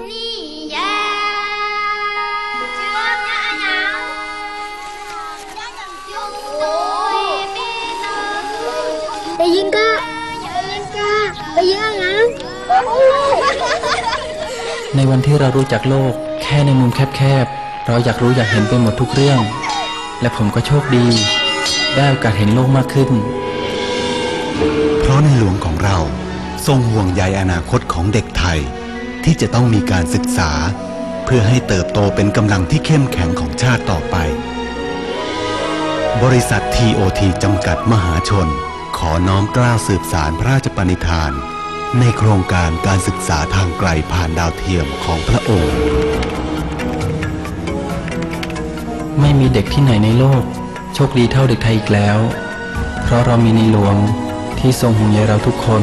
นี่ยาเชื่อมยาหยังจุงตุยปีตองไปยิงกะไปยิงกะไปยิงอะไรนะในวันที่เรารู้จักโลก แค่ในมุมแคบๆ เราอยากรู้อยากเห็นไปหมดทุกเรื่อง และผมก็โชคดี ได้โอกาสเห็นโลกมากขึ้น เพราะในหลวงของเราทรงห่วงใยอนาคตของเด็กไทย ที่จะต้องมีการศึกษา เพื่อให้เติบโตเป็นกำลังที่เข้มแข็งของชาติต่อไป บริษัท TOT จำกัดมหาชน ขอน้อมกล้าวสืบสารพระราชปณิธาน ในโครงการการศึกษาทางไกลผ่านดาวเทียมของพระองค์ ไม่มีเด็กที่ไหนในโลก โชคดีเท่าเด็กไทยอีกแล้ว เพราะเรามีในหลวงที่ทรงห่วงใยเราทุกคน